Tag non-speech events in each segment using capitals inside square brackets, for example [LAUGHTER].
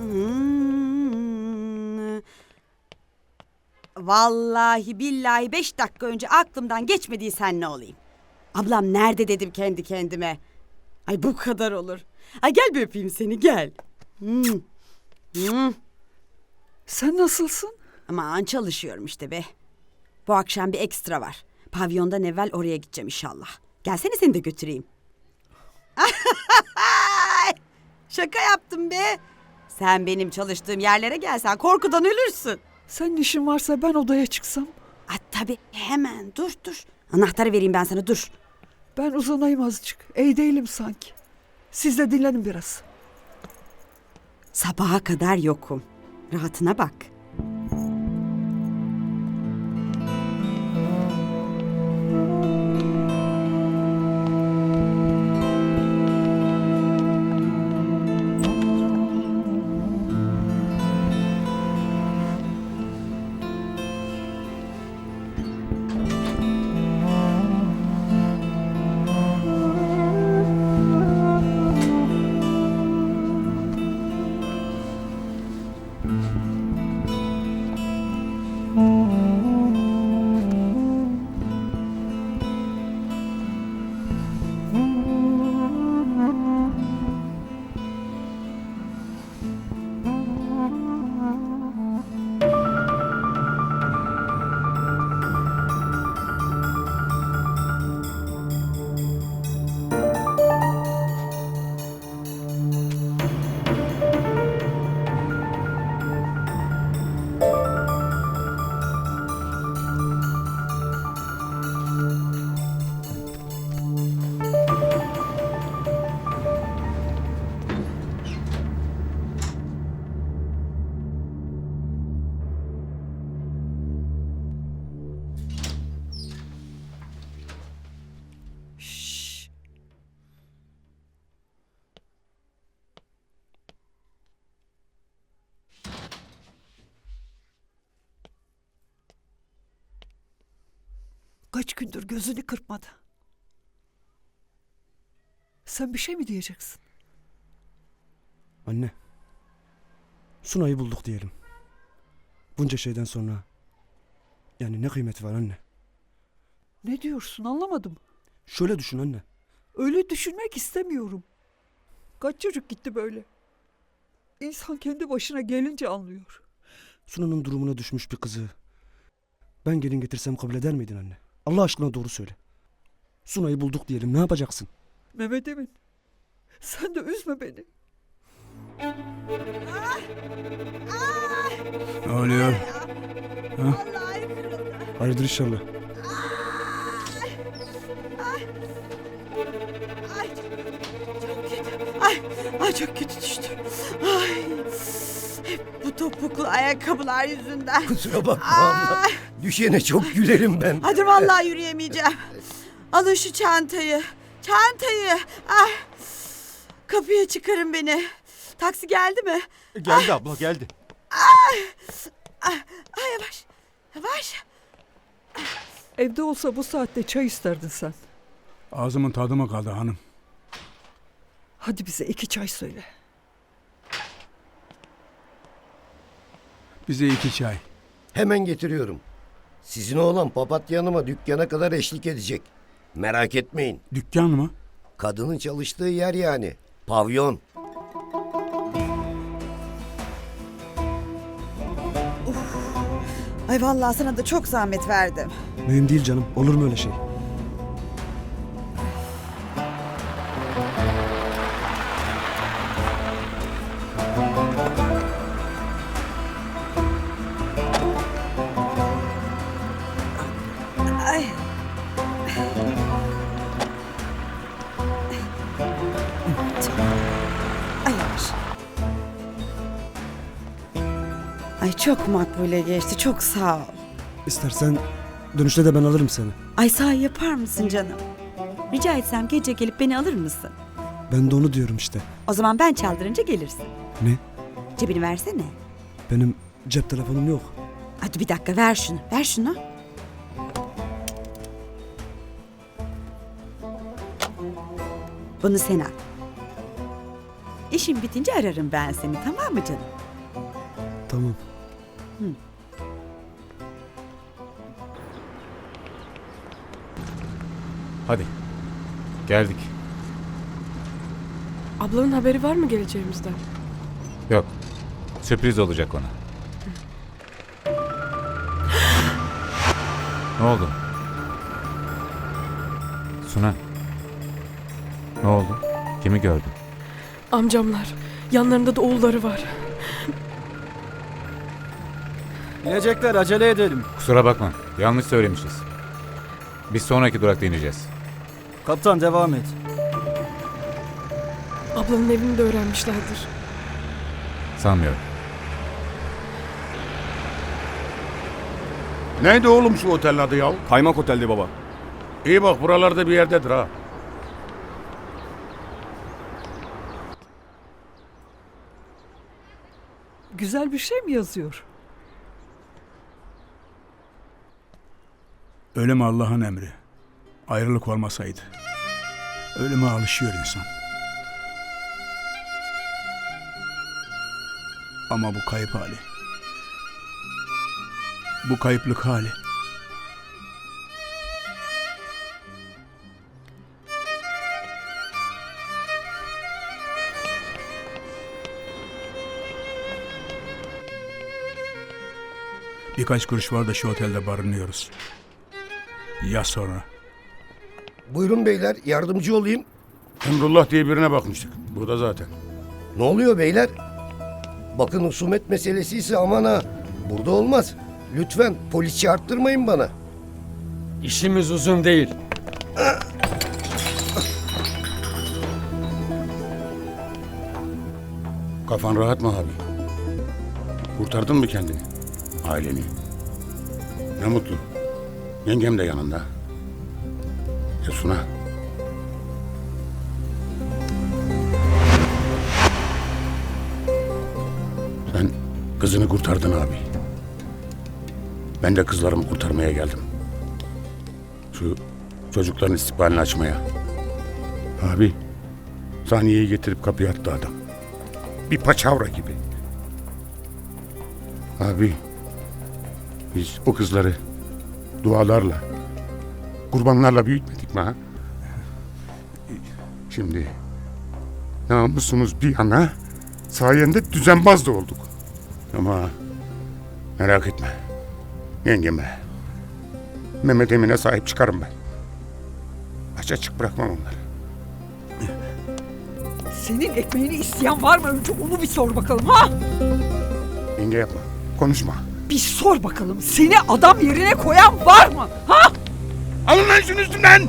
Hmm. Vallahi billahi beş dakika önce aklımdan geçmediysen ne olayım? Ablam nerede dedim kendi kendime. Ay bu kadar olur. Ay gel bir öpeyim seni gel. Hmm. Hmm. Sen nasılsın? Aman çalışıyorum işte be. Bu akşam bir ekstra var. Pavyondan evvel oraya gideceğim inşallah. Gelsene seni de götüreyim. [LAUGHS] Şaka yaptım be. Sen benim çalıştığım yerlere gelsen korkudan ölürsün. Senin işin varsa ben odaya çıksam. Ay tabii hemen dur dur. Anahtarı vereyim ben sana dur. Ben uzanayım azıcık. İyi değilim sanki. Siz de dinlenin biraz. Sabaha kadar yokum. Rahatına bak. Kaç gündür gözünü kırpmadı. Sen bir şey mi diyeceksin? Anne. Sunay'ı bulduk diyelim. Bunca şeyden sonra. Yani ne kıymeti var anne? Ne diyorsun anlamadım. Şöyle düşün anne. Öyle düşünmek istemiyorum. Kaç çocuk gitti böyle. İnsan kendi başına gelince anlıyor. Suna'nın durumuna düşmüş bir kızı. Ben gelin getirsem kabul eder miydin anne? Allah aşkına doğru söyle. Sunay'ı bulduk diyelim ne yapacaksın? Mehmet Emin. Sen de üzme beni. Ne oluyor? Kırıldı. Hayırdır inşallah. Ay çok kötü. Ay, ay çok kötü düştüm. Ay. Hep bu topuklu ayakkabılar yüzünden. Kusura bakma abla. Ay. Düşene çok gülerim ben. Hadi vallahi yürüyemeyeceğim. Alın şu çantayı. Çantayı. Ay. Kapıya çıkarın beni. Taksi geldi mi? Geldi abla geldi. Ay yavaş. Yavaş. Evde olsa bu saatte çay isterdin sen. Ağzımın tadı mı kaldı hanım? Hadi bize iki çay söyle. Bize iki çay. Hemen getiriyorum. Sizin oğlan papatya hanıma dükkana kadar eşlik edecek. Merak etmeyin. Dükkan mı? Kadının çalıştığı yer yani. Pavyon. Ay vallahi sana da çok zahmet verdim. Mühim değil canım. Olur mu öyle şey? Ay çok makbule geçti. Çok sağ ol. İstersen dönüşte de ben alırım seni. Ay sahi yapar mısın canım? Rica etsem gece gelip beni alır mısın? Ben de onu diyorum işte. O zaman ben çaldırınca gelirsin. Ne? Cebini versene. Benim cep telefonum yok. Hadi bir dakika ver şunu. Ver şunu. Bunu sen al. İşim bitince ararım ben seni tamam mı canım? Tamam. Hadi. Geldik. Ablanın haberi var mı geleceğimizden? Yok. Sürpriz olacak ona. ne oldu? Suna. Ne oldu? Kimi gördün? Amcamlar. Yanlarında da oğulları var. İnecekler acele edelim. Kusura bakma. Yanlış söylemişiz. Biz sonraki durakta ineceğiz. Kaptan devam et. Ablanın evini de öğrenmişlerdir. Sanmıyorum. Neydi oğlum şu otelin adı ya? Kaymak oteldi baba. İyi bak buralarda bir yerdedir ha. Güzel bir şey mi yazıyor? Ölüm Allah'ın emri. Ayrılık olmasaydı. Ölüme alışıyor insan. Ama bu kayıp hali. Bu kayıplık hali. Birkaç kuruş var da şu otelde barınıyoruz. Ya sonra? Buyurun beyler yardımcı olayım. Emrullah diye birine bakmıştık. Burada zaten. Ne oluyor beyler? Bakın husumet meselesi ise aman ha. Burada olmaz. Lütfen polis çarptırmayın bana. İşimiz uzun değil. Kafan rahat mı abi? Kurtardın mı kendini? Aileni? Ne mutlu. Yengem de yanında. Ya Suna? Sen kızını kurtardın abi. Ben de kızlarımı kurtarmaya geldim. Şu çocukların istikbalini açmaya. Abi, saniyeyi getirip kapıya attı adam. Bir paçavra gibi. Abi, biz o kızları dualarla, kurbanlarla büyütmedik mi ha? Şimdi namusumuz bir yana sayende düzenbaz da olduk. Ama merak etme. Yengeme, Mehmet Emin'e sahip çıkarım ben. Aç açık bırakmam onları. Senin ekmeğini isteyen var mı? Önce onu bir sor bakalım ha? Yenge yapma, konuşma. Bir sor bakalım. Seni adam yerine koyan var mı? Ha? Alın lan şunu üstümden!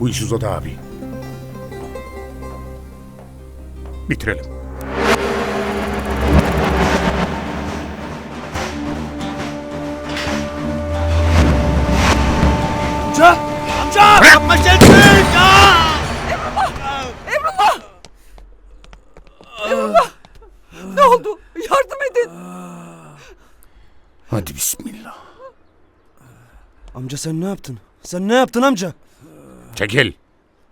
Bu iş uzadı abi. Bitirelim. Amca! Amca! Yapma Ne Hadi bismillah. Amca sen ne yaptın? Sen ne yaptın amca? Çekil.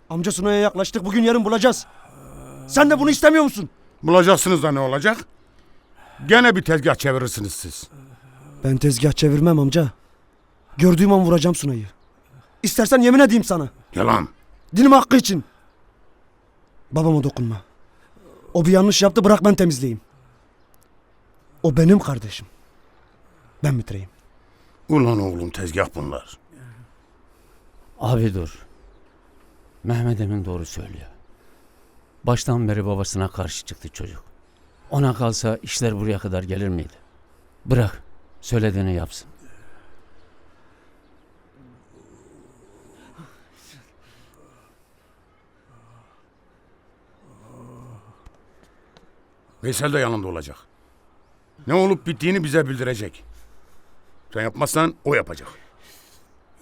Amca Sunay'a yaklaştık bugün yarın bulacağız. Sen de bunu istemiyor musun? Bulacaksınız da ne olacak? Gene bir tezgah çevirirsiniz siz. Ben tezgah çevirmem amca. Gördüğüm an vuracağım Sunay'ı. İstersen yemin edeyim sana. Yalan. Dinim hakkı için. Babama dokunma. O bir yanlış yaptı bırak ben temizleyeyim. O benim kardeşim. Ben bitireyim. Ulan oğlum tezgah bunlar. Abi dur. Mehmet Emin doğru söylüyor. Baştan beri babasına karşı çıktı çocuk. Ona kalsa işler buraya kadar gelir miydi? Bırak. Söylediğini yapsın. Veysel de yanında olacak. Ne olup bittiğini bize bildirecek. Sen yapmazsan o yapacak.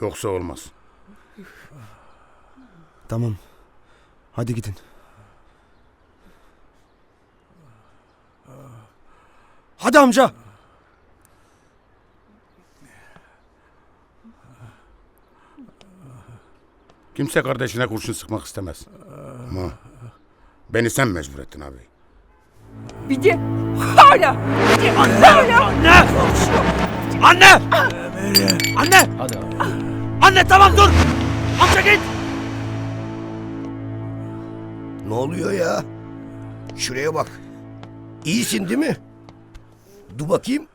Yoksa olmaz. Tamam. Hadi gidin. Hadi amca. Kimse kardeşine kurşun sıkmak istemez. Ama beni sen mecbur ettin abi. Bir de hala. Bir de hala. Anne! Anne! Hadi abi. Anne tamam dur! Amca git! Ne oluyor ya? Şuraya bak. İyisin değil mi? Dur bakayım.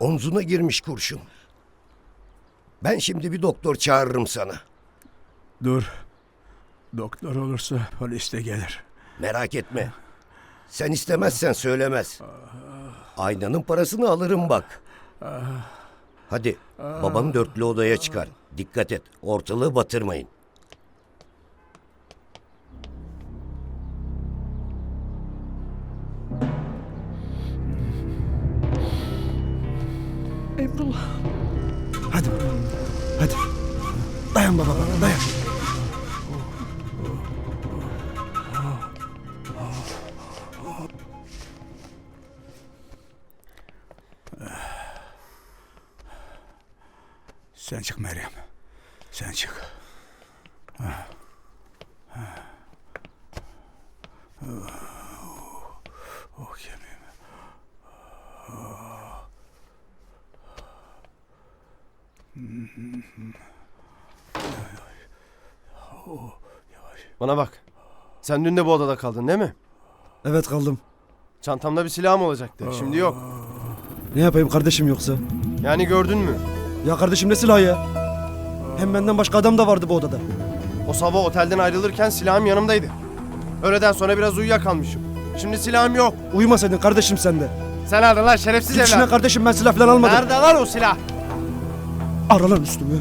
Omzuna girmiş kurşun. Ben şimdi bir doktor çağırırım sana. Dur. Doktor olursa polis de gelir. Merak etme. Sen istemezsen söylemez. Aynanın parasını alırım bak. Hadi babanı dörtlü odaya çıkar. Dikkat et ortalığı batırmayın. Emrullah. Hadi. Hadi. Dayan baba dayan. Sen çık Meryem. Sen çık. Oh kemiğim. Bana bak. Sen dün de bu odada kaldın değil mi? Evet kaldım. Çantamda bir silahım olacaktı. Şimdi yok. Ne yapayım kardeşim yoksa? Yani gördün mü? Ya kardeşim ne silahı ya? Hem benden başka adam da vardı bu odada. O sabah otelden ayrılırken silahım yanımdaydı. Öğleden sonra biraz uyuyakalmışım. Şimdi silahım yok. Uyumasaydın kardeşim sen de. Sen aldın lan şerefsiz Git işine evlat. kardeşim ben silah falan almadım. Nerede lan o silah? Ara lan üstümü.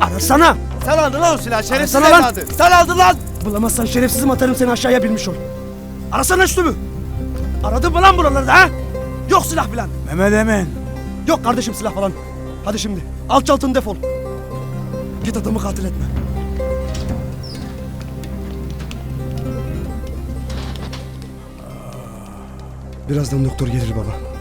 Arasana. Sen aldın lan o silah şerefsiz Arasana lan. evladı. Sen aldın lan. Bulamazsan şerefsizim atarım seni aşağıya bilmiş ol. Arasana üstümü. Aradın mı lan buralarda ha? Yok silah falan. Mehmet Emin. Yok kardeşim silah falan. Hadi şimdi alçaltın defol. Git adamı katil etme. Birazdan doktor gelir baba.